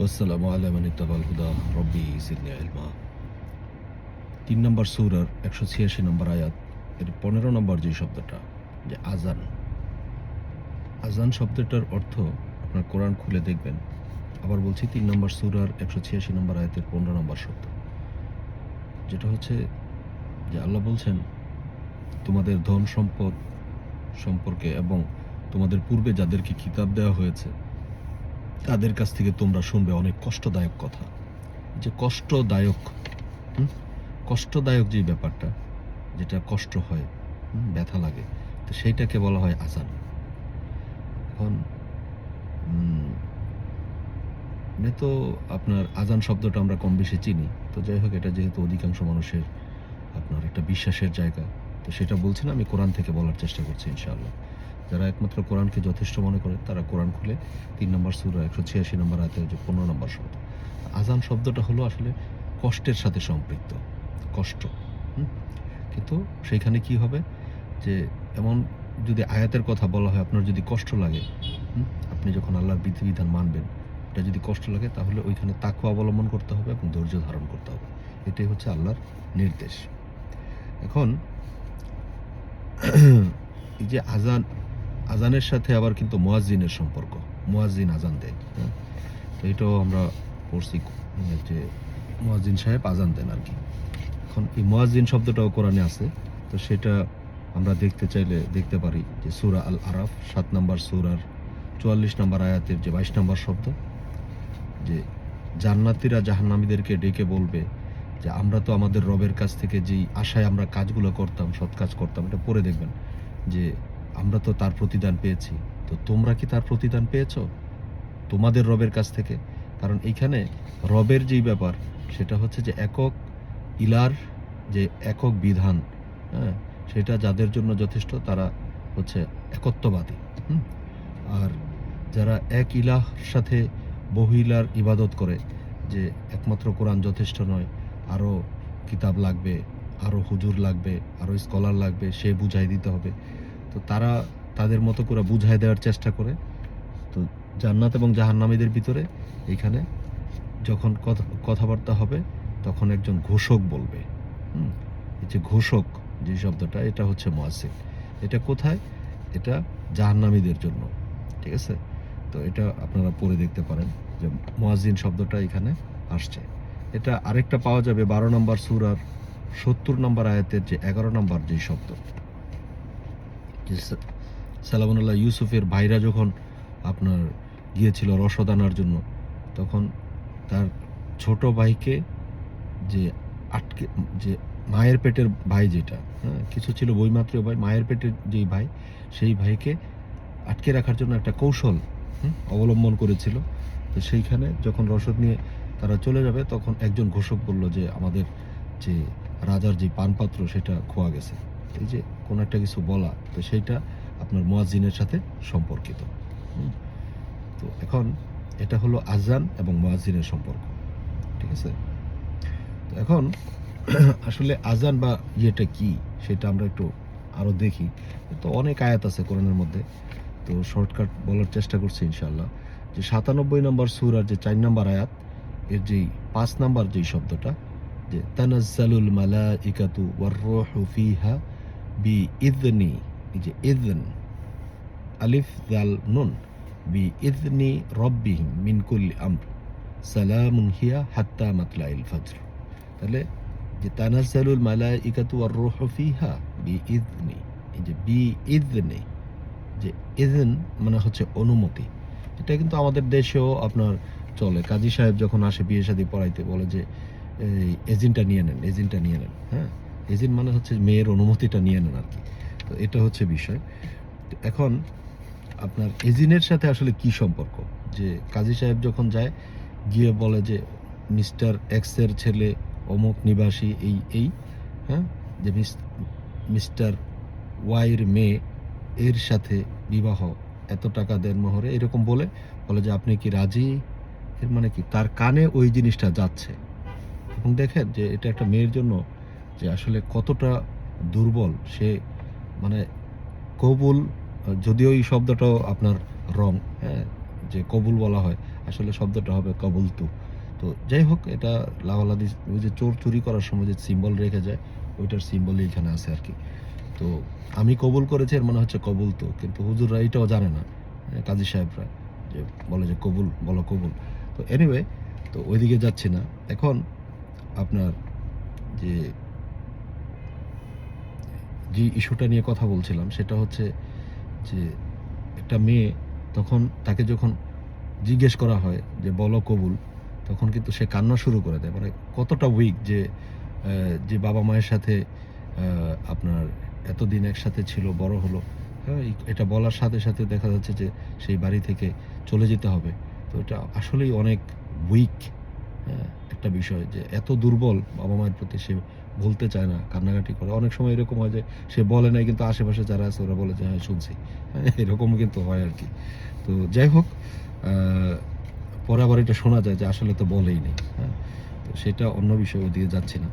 ওয়াসসালামু আলা মান ইত্তাবাল হুদা রব্বি জিদনি ইলমা তিন নম্বর সূরার একশো ছিয়াশি নম্বর আয়াত, এর পনেরো নম্বর যে শব্দটা, যে আজান। আজান শব্দটার অর্থ আপনার কোরআন খুলে দেখবেন। আবার বলছি তিন নম্বর সূরার একশো ছিয়াশি নম্বর আয়াতের পনেরো নম্বর শব্দ। যেটা হচ্ছে যে আল্লাহ বলছেন, তোমাদের ধন সম্পদ সম্পর্কে এবং তোমাদের পূর্বে যাদেরকে কিতাব দেওয়া হয়েছে তাদের কাছ থেকে তোমরা শুনবে অনেক কষ্টদায়ক কথা। যে কষ্টদায়ক? কষ্টদায়ক যে ব্যাপারটা, যেটা কষ্ট হয় ব্যথা লাগে, তো সেইটাকে বলা হয় আজান এখন এমনি তো আপনার আজান শব্দটা আমরা কম বেশি চিনি, তো যাই হোক, এটা যেহেতু অধিকাংশ মানুষের আপনার একটা বিশ্বাসের জায়গা, তো সেটা বলছি না, আমি কোরআন থেকে বলার চেষ্টা করছি, ইনশাআল্লাহ। যারা একমাত্র কোরআনকে যথেষ্ট মনে করে, তারা কোরআন খুলে তিন নম্বর সুরা একশো ছিয়াশি নম্বর আয়তে যে পনেরো নম্বর শব্দ। আজান শব্দটা হলো আসলে কষ্টের সাথে সম্পৃক্ত, কষ্ট? কিন্তু সেইখানে কি হবে? যে এমন যদি আয়াতের কথা বলা হয়, আপনার যদি কষ্ট লাগে আপনি যখন আল্লাহর বিধিবিধান মানবেন এটা যদি কষ্ট লাগে, তাহলে ওইখানে তাকু অবলম্বন করতে হবে এবং ধৈর্য ধারণ করতে হবে। এটাই হচ্ছে আল্লাহর নির্দেশ। এখন, এই যে আজান আজানের সাথে আবার কিন্তু মোয়াজ্জিনের সম্পর্ক। মোয়াজ্জিন আজান দেয় হ্যাঁ? তো এটাও আমরা পড়ছি মানে যে মোয়াজ্জিন সাহেব আজান দেন আর কি। এখন এই মোয়াজ্জিন শব্দটাও কোরআনে আছে, তো সেটা আমরা দেখতে চাইলে দেখতে পারি যে সুরা আল আরাফ সাত নম্বর সুরার চুয়াল্লিশ নম্বর আয়াতের যে বাইশ নম্বর শব্দ, যে জান্নাতিরা জাহান্নামীদেরকে ডেকে বলবে যে, আমরা তো আমাদের রবের কাছ থেকে যেই আশায় আমরা কাজগুলো করতাম, সৎ কাজ করতাম, এটা পরে দেখবেন। যে আমরা তো তার প্রতিদান পেয়েছি। তো তোমরা কি তার প্রতিদান পেয়েছ? তোমাদের রবের কাছ থেকে। কারণ এইখানে রবের যেই ব্যাপার, সেটা হচ্ছে যে একক ইলার যে একক বিধান হ্যাঁ সেটা যাদের জন্য যথেষ্ট, তারা হচ্ছে একত্ববাদী আর যারা এক ইলার সাথে বহু ইলার ইবাদত করে, যে একমাত্র কোরআন যথেষ্ট নয়, আরও কিতাব লাগবে, আরও হুজুর লাগবে, আরও স্কলার লাগবে, সে বুঝাই দিতে হবে। তো তারা তাদের মতো করে বুঝাই দেওয়ার চেষ্টা করে। তো জান্নাত এবং জাহান্নামীদের ভিতরে এইখানে যখন কথা, কথাবার্তা হবে, তখন একজন ঘোষক বলবে। হুম? এই যে ঘোষক যে শব্দটা, এটা হচ্ছে মোয়াসিক এটা কোথায়? এটা জাহান্নামীদের জন্য। ঠিক আছে? তো এটা আপনারা পড়ে দেখতে পারেন যে মোয়াজিন শব্দটা এখানে আসছে। এটা আরেকটা পাওয়া যাবে বারো নম্বর সুরার সত্তর নম্বর আয়াতের যে এগারো নম্বর যে শব্দ। সালামুল্লাহ ইউসুফের ভাইরা যখন আপনার গিয়েছিল রসদ আনার জন্য, তখন তার ছোট ভাইকে যে আটকে, যে মায়ের পেটের ভাই যেটা হ্যাঁ কিছু ছিল বইমাত্রীয় ভাই, মায়ের পেটের যেই ভাই, সেই ভাইকে আটকে রাখার জন্য একটা কৌশল অবলম্বন করেছিল। তো সেইখানে যখন রসদ নিয়ে তারা চলে যাবে, তখন একজন ঘোষক বলল যে আমাদের যে রাজার যে পানপাত্র, সেটা খোয়া গেছে। যে কোনো একটা কিছু বলা, তো সেইটা আপনার মোয়াজিনের সাথে সম্পর্কিত। তো এখন এটা হলো আজান এবং মোয়াজিনের সম্পর্ক। ঠিক আছে? তো এখন আসলে আজান বা ইয়েটা কি সেটা আমরা একটু আরও দেখি। তো অনেক আয়াত আছে কোরআনের মধ্যে। তো শর্টকাট বলার চেষ্টা করছি ইনশাল্লাহ যে সাতানব্বই নম্বর সুরার যে চার নম্বর আয়াত, এর যেই পাঁচ নম্বর যেই শব্দটা, যে তানাজ্জালুল মালা ইকাতু ওয়াররুহু ফিহা বি ইদনি, এই যে ইদন, আলিফ জাল নুন, বি ইদনি রব্বিহিম মিন কুল্লি আমর, সালামুন হিয়া হাত্তা মাতলাইল ফজর। তাহলে যে তানাজ্জালুল মালা ইকাতু ওয়াররুহু ফিহা, বি ইদনি, এই যে বি ইদনি, যে ইদন মানে হচ্ছে অনুমতি। এটা কিন্তু আমাদের দেশেও আপনার চলে। কাজী সাহেব যখন আসে বিয়ে শাদী পড়াইতে বলে যে এজেন্টটা নিয়ে নেন এজেন্টটা নিয়ে নেন। হ্যাঁ? এজেন্ট মানে হচ্ছে মেয়ের অনুমতিটা নিয়ে নেন আর কি। তো এটা হচ্ছে বিষয়। তো এখন আপনার এজিনের সাথে আসলে কি সম্পর্ক? যে কাজী সাহেব যখন যায়, গিয়ে বলে যে, মিস্টার এক্সের ছেলে অমুক নিবাসী, এই এই হ্যাঁ? যে মিস- মিস্টার ওয়াইয়ের মেয়ে, এর সাথে বিবাহ, এত টাকা দেন মোহরে, এরকম বলে। বলে যে, আপনি কি রাজি? এর মানে কি? তার কানে ওই জিনিসটা যাচ্ছে। এবং দেখেন যে, এটা একটা মেয়ের জন্য যে আসলে কতটা দুর্বল সে মানে কবুল যদিও এই শব্দটাও আপনার রং হ্যাঁ যে কবুল বলা হয় আসলে শব্দটা হবে কবুল তু যাই হোক এটা লাওয়ালাদি ওই যে চোর চুরি করার সময় যে সিম্বল রেখে যায় ওইটার সিম্বলই এখানে আছে আর কি। তো আমি কবুল করেছি এর মানে হচ্ছে কবুল তো কিন্তু হুজুররা এটাও জানে না হ্যাঁ, কাজী সাহেবরা যে বলে যে কবুল বলো কবুল। তো এনিওয়ে তো ওইদিকে যাচ্ছি না। এখন আপনার যে যে ইস্যুটা নিয়ে কথা বলছিলাম, সেটা হচ্ছে যে একটা মেয়ে তখন তাকে যখন জিজ্ঞেস করা হয় যে, বলো কবুল, তখন কিন্তু সে কান্না শুরু করে দেয়। মানে কতটা উইক যে যে বাবা মায়ের সাথে আপনার এতদিন একসাথে ছিল, বড় হলো। হ্যাঁ এটা বলার সাথে সাথে দেখা যাচ্ছে যে, সেই বাড়ি থেকে চলে যেতে হবে। তো এটা আসলেই অনেক উইক একটা বিষয় যে এত দুর্বল বাবা মায়ের প্রতি সে বলতে চায় না, কান্নাকাটি করে। অনেক সময় এরকম হয় যে সে বলে নাই কিন্তু আশেপাশে যারা আছে ওরা বলে যে হ্যাঁ শুনছি। এরকম কিন্তু হয় আর কি। তো যাই হোক পরে আবার এটা শোনা যায় যে আসলে তো বলেই নেই হ্যাঁ। তো সেটা অন্য বিষয় ওদিকে যাচ্ছি না।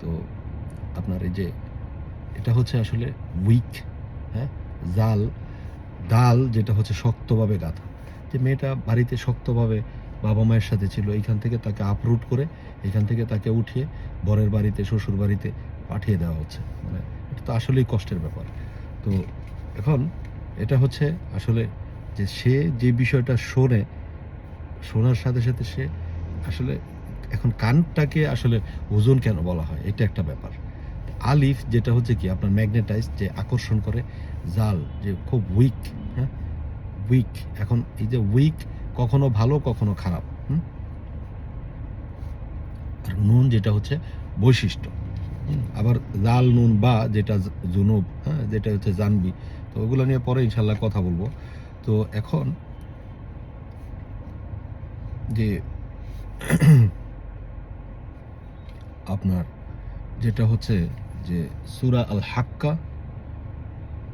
তো আপনার এই যে, এটা হচ্ছে আসলে উইক হ্যাঁ জাল ডাল যেটা হচ্ছে শক্তভাবে গাঁথা। যে মেয়েটা বাড়িতে শক্তভাবে বাবা মায়ের সাথে ছিল, এইখান থেকে তাকে আপরুট করে এখান থেকে তাকে উঠিয়ে বরের বাড়িতে, শ্বশুর বাড়িতে পাঠিয়ে দেওয়া হচ্ছে। মানে এটা তো আসলেই কষ্টের ব্যাপার। তো এখন এটা হচ্ছে আসলে যে সে যে বিষয়টা শোনে, শোনার সাথে সাথে সে আসলে এখন কানটাকে আসলে ওজন কেন বলা হয়, এটা একটা ব্যাপার। আলিফ যেটা হচ্ছে কি, আপনার ম্যাগনেটাইজ যে আকর্ষণ করে, জাল যে খুব উইক হ্যাঁ? উইক এখন এই যে উইক কখনো ভালো, কখনো খারাপ, হুম? নুন যেটা হচ্ছে বৈশিষ্ট্য। আবার লাল নুন বা যেটা জুনুব হ্যাঁ যেটা হচ্ছে জানবি তো ওগুলো নিয়ে পরে ইনশাল্লাহ কথা বলব। তো এখন যে আপনার যেটা হচ্ছে যে সুরা আল হাক্কা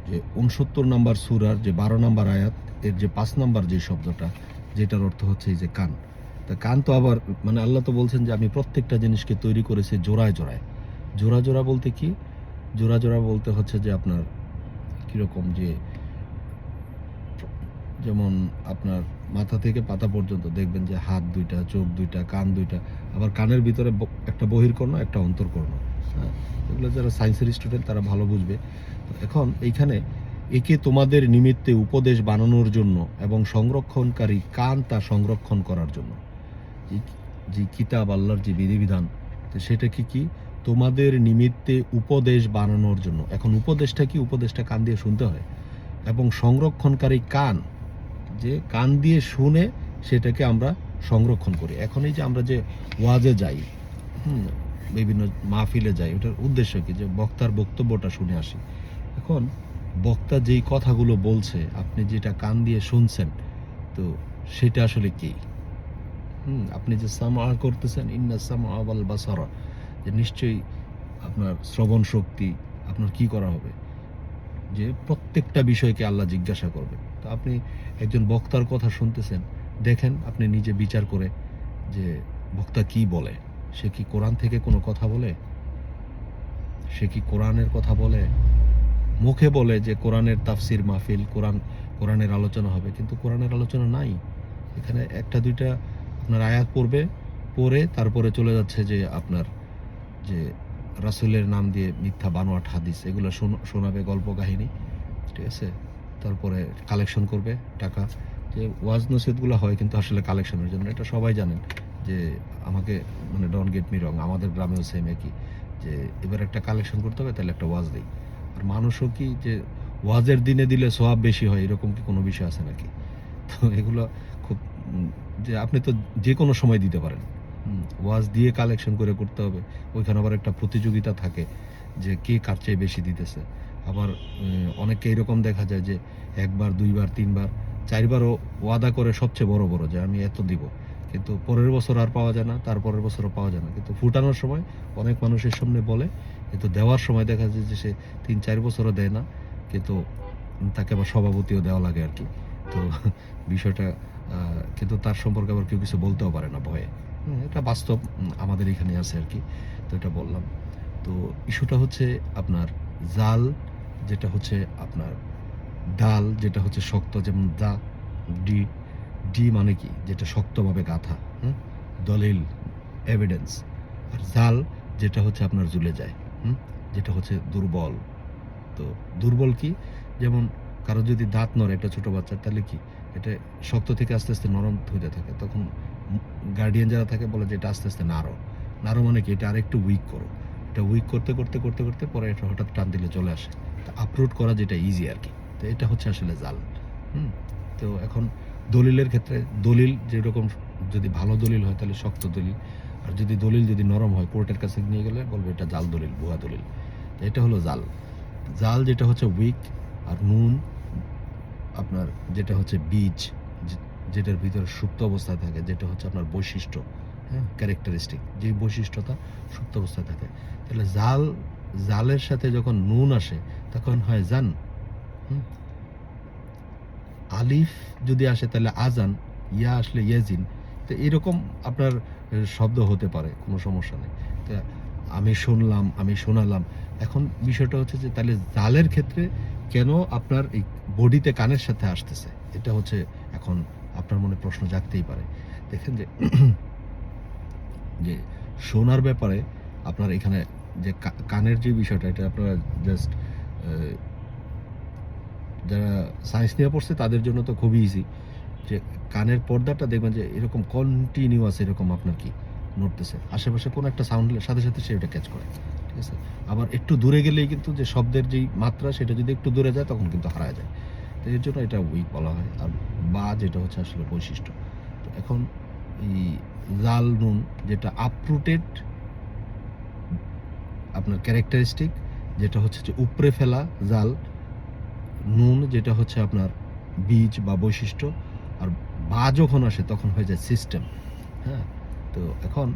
যে উনসত্তর নাম্বার সুরার যে বারো নাম্বার আয়াত, এর যে পাঁচ নাম্বার যে শব্দটা, যেটার অর্থ হচ্ছে এই যে কান। তা কান তো আবার মানে আল্লাহ তো বলছেন যে আমি প্রত্যেকটা জিনিসকে তৈরি করেছি জোড়ায় জোড়ায়। জোড়া জোড়া বলতে কি? জোড়া জোড়া বলতে হচ্ছে যে আপনার কীরকম যে, যেমন আপনার মাথা থেকে পাতা পর্যন্ত দেখবেন যে হাত দুইটা, চোখ দুইটা, কান দুইটা, আবার কানের ভিতরে একটা বহির্কর্ণ, একটা অন্তর্কর্ণ। হ্যাঁ এগুলো যারা সায়েন্সের স্টুডেন্ট তারা ভালো বুঝবে। এখন এইখানে একে তোমাদের নিমিত্তে উপদেশ বানানোর জন্য এবং সংরক্ষণকারী কান তা সংরক্ষণ করার জন্য। যে- কিতাব আল্লাহর যে বিধিবিধান সেটা কি কি? তোমাদের নিমিত্তে উপদেশ বানানোর জন্য। এখন উপদেশটা কি? উপদেশটা কান দিয়ে শুনতে হয়। এবং সংরক্ষণকারী কান, যে কান দিয়ে শুনে সেটাকে আমরা সংরক্ষণ করি। এখন এই যে আমরা যে ওয়াজে যাই, হুম, বিভিন্ন মাহফিলে যাই, ওটার উদ্দেশ্য কি? যে বক্তার বক্তব্যটা শুনে আসি। এখন বক্তা যেই কথাগুলো বলছে, আপনি যেটা কান দিয়ে শুনছেন, তো সেটা আসলে কি? হুম, আপনি যে সামা করতেছেন, ইন্না সামা ওয়াল বাসারা, যে নিশ্চয়ই আপনার শ্রবণ শক্তি আপনার কি করা হবে? যে প্রত্যেকটা বিষয়কে আল্লাহ জিজ্ঞাসা করবে। তো আপনি একজন বক্তার কথা শুনতেছেন, দেখেন আপনি নিজে বিচার করে যে বক্তা কি বলে। সে কি কোরআন থেকে কোনো কথা বলে? সে কি কোরআনের কথা বলে? মুখে বলে যে কোরআনের তাফসির মাহফিল, কোরআন, কোরআনের আলোচনা হবে, কিন্তু কোরআনের আলোচনা নাই। এখানে একটা, দুইটা আপনার আয়াত পড়বে, পড়ে তারপরে চলে যাচ্ছে যে আপনার যে রাসূলের নাম দিয়ে মিথ্যা বানোয়াট, হাদিস, এগুলো শোন- শোনাবে গল্প কাহিনী, ঠিক আছে? তারপরে কালেকশন করবে টাকা। যে ওয়াজ নসিদগুলো হয় কিন্তু আসলে কালেকশনের জন্য, এটা সবাই জানেন যে আমাকে মানে ডন গেট মি রং আমাদের গ্রামেও সেম একই, যে এবার একটা কালেকশন করতে হবে, তাহলে একটা ওয়াজ দিই। আর মানুষও কি যে ওয়াজের দিনে দিলে সোয়াব বেশি হয়, এরকম কি কোনো বিষয় আছে নাকি? তো এগুলো যে আপনি তো যে কোনো সময় দিতে পারেন। ওয়াজ দিয়ে কালেকশন করে করতে হবে। ওইখানে আবার একটা প্রতিযোগিতা থাকে যে কে কার চেয়ে বেশি দিতেছে। আবার অনেককে এরকম দেখা যায় যে একবার দুইবার তিনবার চারবারও ওয়াদা করে সবচেয়ে বড় বড় যে আমি এত দিব। কিন্তু পরের বছর আর পাওয়া যায় না তার পরের বছরও পাওয়া যায় না। কিন্তু ফুটানোর সময় অনেক মানুষের সামনে বলে কিন্তু দেওয়ার সময় দেখা যায় যে সে তিন চার বছরও দেয় না। কিন্তু তাকে আবার সভাপতিও দেওয়া লাগে আর কি। তো বিষয়টা কিন্তু তার সম্পর্কে আবার কেউ কিছু বলতেও পারে না ভয়ে। এটা বাস্তব আমাদের এখানে আছে আর কি। তো এটা বললাম। তো ইস্যুটা হচ্ছে আপনার জাল, যেটা হচ্ছে আপনার ডাল, যেটা হচ্ছে শক্ত, যেমন দা, ডি ডি মানে কি? যেটা শক্তভাবে গাথা, হুম? দলিল এভিডেন্স আর জাল, যেটা হচ্ছে আপনার জুলে যায়, হুম? যেটা হচ্ছে দুর্বল। তো দুর্বল কি? যেমন কারও যদি দাঁত নড়ে, একটা ছোটো বাচ্চার তাহলে কি? এটা শক্ত থেকে আস্তে আস্তে নরম হতে থাকে। তখন গার্ডিয়ান যারা থাকে বলে যে এটা আস্তে আস্তে নাড়ো নাড়ো মানে কি? এটা আরেকটু উইক করো। এটা উইক করতে করতে করতে করতে পরে এটা হঠাৎ টান দিলে চলে আসে। আপলোড করা যেটা ইজি আর কি তো এটা হচ্ছে আসলে জাল। হুম? তো এখন দলিলের ক্ষেত্রে দলিল যেরকম যদি ভালো দলিল হয় তাহলে শক্ত দলিল। আর যদি দলিল যদি নরম হয়, কোর্টের কাছে নিয়ে গেলে বলবে এটা জাল দলিল, ভুয়া দলিল। এটা হলো জাল। জাল যেটা হচ্ছে উইক আর নুন আপনার যেটা হচ্ছে বীজ যেটার ভিতরে সুপ্ত অবস্থায় থাকে, যেটা হচ্ছে আপনার বৈশিষ্ট্য হ্যাঁ ক্যারেক্টারিস্টিক যে বৈশিষ্ট্যটা সুপ্ত অবস্থায় থাকে। তাহলে জাল, জালের সাথে যখন নুন আসে, তখন হয় জান? আলিফ যদি আসে, তাহলে আজান, ইয়া আসলে ইয়াজিন তো এরকম আপনার শব্দ হতে পারে, কোনো সমস্যা নেই। তো আমি শুনলাম, আমি শোনালাম। এখন বিষয়টা হচ্ছে যে, তাহলে জালের ক্ষেত্রে কেন আপনার এই বডিতে কানের সাথে আসতেছে? এটা হচ্ছে এখন আপনার মনে প্রশ্ন জাগতেই পারে। দেখেন যে যে শোনার ব্যাপারে আপনার এখানে যে কানের যে বিষয়টা, এটা আপনারা জাস্ট যারা সায়েন্স নিয়ে পড়ছে, তাদের জন্য তো খুবই ইজি যে কানের পর্দাটা দেখবেন যে, এরকম কন্টিনিউয়াস এরকম আপনার কি? নড়তেছে। আশেপাশে কোনো একটা সাউন্ডের সাথে সাথে সে ওটা ক্যাচ করে, ঠিক আছে? আবার একটু দূরে গেলেই কিন্তু যে শব্দের যেই মাত্রা, সেটা যদি একটু দূরে যায়, তখন কিন্তু হারায় যায়। তো এর জন্য এটা উইক বলা হয়। আর বা যেটা হচ্ছে আসলে বৈশিষ্ট্য। তো এখন এই লাল নুন যেটা আপরুটেড আপনার ক্যারেক্টারিস্টিক যেটা হচ্ছে যে উপরে ফেলা জাল, নুন যেটা হচ্ছে আপনার বীজ বা বৈশিষ্ট্য, আর বা যখন আসে তখন হয়ে যায় সিস্টেম হ্যাঁ? তো এখন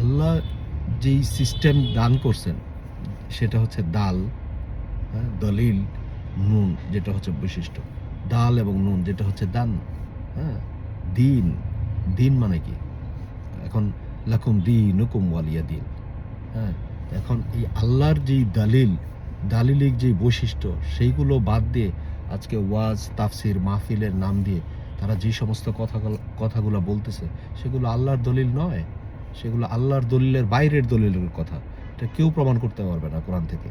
আল্লাহ যেই সিস্টেম দান করছেন, সেটা হচ্ছে দাল হ্যাঁ দলিল, নুন, যেটা হচ্ছে বৈশিষ্ট্য। ডাল এবং নুন, যেটা হচ্ছে দান হ্যাঁ দিন দিন মানে কি? এখন লাকুম দিন হুকুম ওয়ালিয়া দিন হ্যাঁ এখন এই আল্লাহর যেই দালিল, দালিলিক যে বৈশিষ্ট্য, সেইগুলো বাদ দিয়ে আজকে ওয়াজ, তাফসির, মাহফিলের নাম দিয়ে তারা যে সমস্ত কথাগুলো কথাগুলো বলতেছে, সেগুলো আল্লাহর দলিল নয়। সেগুলো আল্লাহর দলিলের বাইরের দলিলের কথা। এটা কেউ প্রমাণ করতে পারবে না কোরআন থেকে।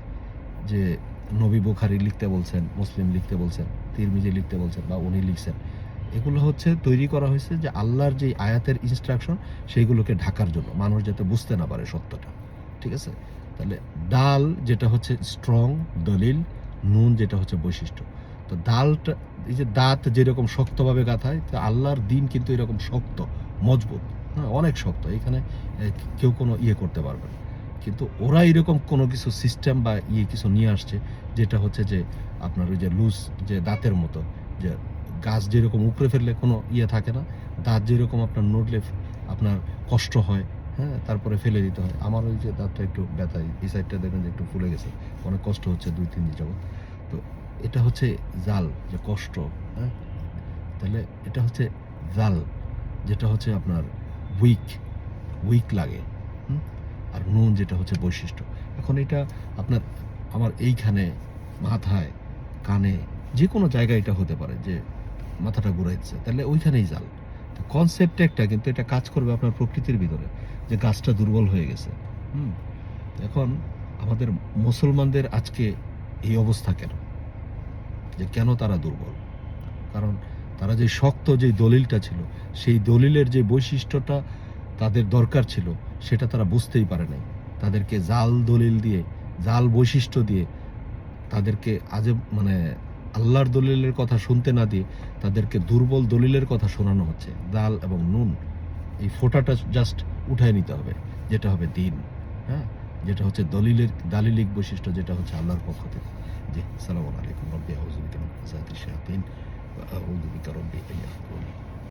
যে নবী বুখারি লিখতে বলছেন, মুসলিম লিখতে বলছেন, তিরমিজি লিখতে বলছেন বা উনি লিখছেন। এগুলো হচ্ছে তৈরি করা হয়েছে যে আল্লাহর যে আয়াতের ইনস্ট্রাকশন সেইগুলোকে ঢাকার জন্য। মানুষ যাতে বুঝতে না পারে সত্যটা। ঠিক আছে? তাহলে ডাল যেটা হচ্ছে স্ট্রং দলিল, নুন যেটা হচ্ছে বৈশিষ্ট্য। তো ডালটা এই যে দাঁত যেরকম শক্তভাবে গাঁথায়, তো আল্লাহর দিন কিন্তু এরকম শক্ত, মজবুত হ্যাঁ অনেক শক্ত। এখানে কেউ কোনো ইয়ে করতে পারবে না। কিন্তু ওরা এরকম কোনো কিছু সিস্টেম বা ইয়ে কিছু নিয়ে আসছে, যেটা হচ্ছে যে আপনার ওই যে লুজ যে দাঁতের মতো, যে গাছ যেরকম উপরে ফেললে কোনো ইয়ে থাকে না, দাঁত যেরকম আপনার নড়লে আপনার কষ্ট হয় হ্যাঁ তারপরে ফেলে দিতে হয়। আমার ওই যে দাঁতটা একটু ব্যথা, এই সাইডটা দেখবেন যে একটু ফুলে গেছে, অনেক কষ্ট হচ্ছে দুই, তিন দিন যাবত এটা হচ্ছে জাল, যে কষ্ট হ্যাঁ? তাহলে এটা হচ্ছে জাল, যেটা হচ্ছে আপনার উইক উইক লাগে আর নুন যেটা হচ্ছে বৈশিষ্ট্য। এখন এটা আপনার, আমার এইখানে মাথায়, কানে যে কোনো জায়গায় এটা হতে পারে যে মাথাটা ঘুরাইছে তাহলে ওইখানেই জাল। তো কনসেপ্ট একটা, কিন্তু এটা কাজ করবে আপনার প্রকৃতির ভিতরে, যে গাছটা দুর্বল হয়ে গেছে, হুম? এখন আমাদের মুসলমানদের আজকে এই অবস্থা কেন? যে কেন তারা দুর্বল? কারণ তারা যে শক্ত যে দলিলটা ছিল, সেই দলিলের যে বৈশিষ্ট্যটা তাদের দরকার ছিল, সেটা তারা বুঝতেই পারে নাই। তাদেরকে জাল দলিল দিয়ে, জাল বৈশিষ্ট্য দিয়ে, তাদেরকে আজে মানে আল্লাহর দলিলের কথা শুনতে না দিয়ে তাদেরকে দুর্বল দলিলের কথা শোনানো হচ্ছে। জাল এবং নুন, এই ফোটাটা জাস্ট উঠায় নিতে হবে, যেটা হবে দিন হ্যাঁ? যেটা হচ্ছে দলিলের দালিলিক বৈশিষ্ট্য, যেটা হচ্ছে আল্লাহর পক্ষ থেকে। وحده سلام عليكم. ربي أعوذ بك من همزات الشياطين وأعوذ بك ربي أن يحضرون